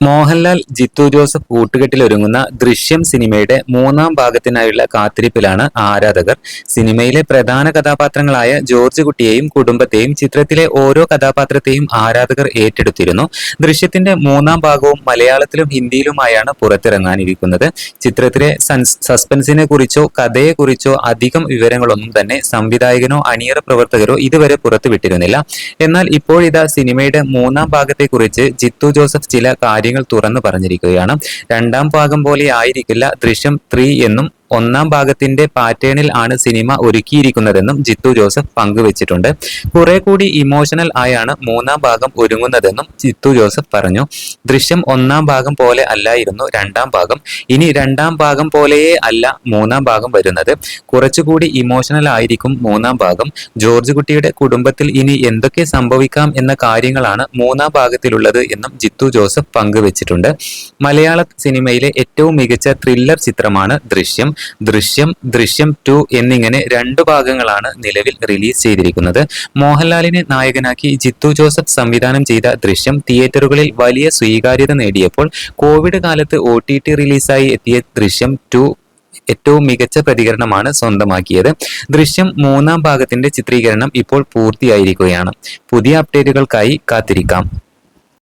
Mohanlal Jithu Joseph കൂട്ടുകെട്ടിലൊരുങ്ങുന്ന ദൃശ്യം സിനിമയുടെ മൂന്നാം ഭാഗത്തിനായുള്ള കാത്തിരിപ്പിലാണ് ആരാധകർ. സിനിമയിലെ പ്രധാന കഥാപാത്രങ്ങളായ ജോർജ് കുട്ടിയെയും കുടുംബത്തെയും ചിത്രത്തിലെ ഓരോ കഥാപാത്രത്തെയും ആരാധകർ ഏറ്റെടുത്തിരുന്നു. ദൃശ്യത്തിന്റെ മൂന്നാം ഭാഗവും മലയാളത്തിലും ഹിന്ദിയിലുമായാണ് പുറത്തിറങ്ങാനിരിക്കുന്നത്. ചിത്രത്തിലെ സസ്പെൻസിനെ കുറിച്ചോ കഥയെക്കുറിച്ചോ അധികം വിവരങ്ങളൊന്നും തന്നെ സംവിധായകനോ അണിയറ പ്രവർത്തകരോ ഇതുവരെ പുറത്തുവിട്ടിരുന്നില്ല. എന്നാൽ ഇപ്പോഴിതാ സിനിമയുടെ മൂന്നാം ഭാഗത്തെക്കുറിച്ച് ജിത്തു ജോസഫ് ചില കാര്യങ്ങൾ തുറന്നു പറഞ്ഞിരിക്കുകയാണ്. രണ്ടാം ഭാഗം പോലെ ആയിരിക്കില്ല ദൃശ്യം ത്രീ എന്നും ഒന്നാം ഭാഗത്തിന്റെ പാറ്റേണിൽ ആണ് സിനിമ ഒരുക്കിയിരിക്കുന്നതെന്നും ജിത്തു ജോസഫ് പങ്കുവച്ചിട്ടുണ്ട്. കുറെ കൂടി ഇമോഷണൽ ആയാണ് മൂന്നാം ഭാഗം ഒരുങ്ങുന്നതെന്നും ജിത്തു ജോസഫ് പറഞ്ഞു. ദൃശ്യം ഒന്നാം ഭാഗം പോലെ അല്ലായിരുന്നു രണ്ടാം ഭാഗം. ഇനി രണ്ടാം ഭാഗം പോലെയേ അല്ല മൂന്നാം ഭാഗം വരുന്നത്. കുറച്ചുകൂടി ഇമോഷണൽ ആയിരിക്കും മൂന്നാം ഭാഗം. ജോർജ് കുട്ടിയുടെ കുടുംബത്തിൽ ഇനി എന്തൊക്കെ സംഭവിക്കാം എന്ന കാര്യങ്ങളാണ് മൂന്നാം ഭാഗത്തിലുള്ളത് എന്നും ജിത്തു ജോസഫ് പങ്കുവച്ചിട്ടുണ്ട്. മലയാള സിനിമയിലെ ഏറ്റവും മികച്ച ത്രില്ലർ ചിത്രമാണ് ദൃശ്യം. ദൃശ്യം ദൃശ്യം ടു എന്നിങ്ങനെ രണ്ടു ഭാഗങ്ങളാണ് നിലവിൽ റിലീസ് ചെയ്തിരിക്കുന്നത്. മോഹൻലാലിനെ നായകനാക്കി ജിത്തു ജോസഫ് സംവിധാനം ചെയ്ത ദൃശ്യം തിയേറ്ററുകളിൽ വലിയ സ്വീകാര്യത നേടിയപ്പോൾ കോവിഡ് കാലത്ത് ഒ ടി ടി റിലീസായി എത്തിയ ദൃശ്യം ടു ഏറ്റവും മികച്ച പ്രതികരണമാണ് സ്വന്തമാക്കിയത്. ദൃശ്യം മൂന്നാം ഭാഗത്തിന്റെ ചിത്രീകരണം ഇപ്പോൾ പൂർത്തിയായിരിക്കുകയാണ്. പുതിയ അപ്ഡേറ്റുകൾക്കായി കാത്തിരിക്കാം.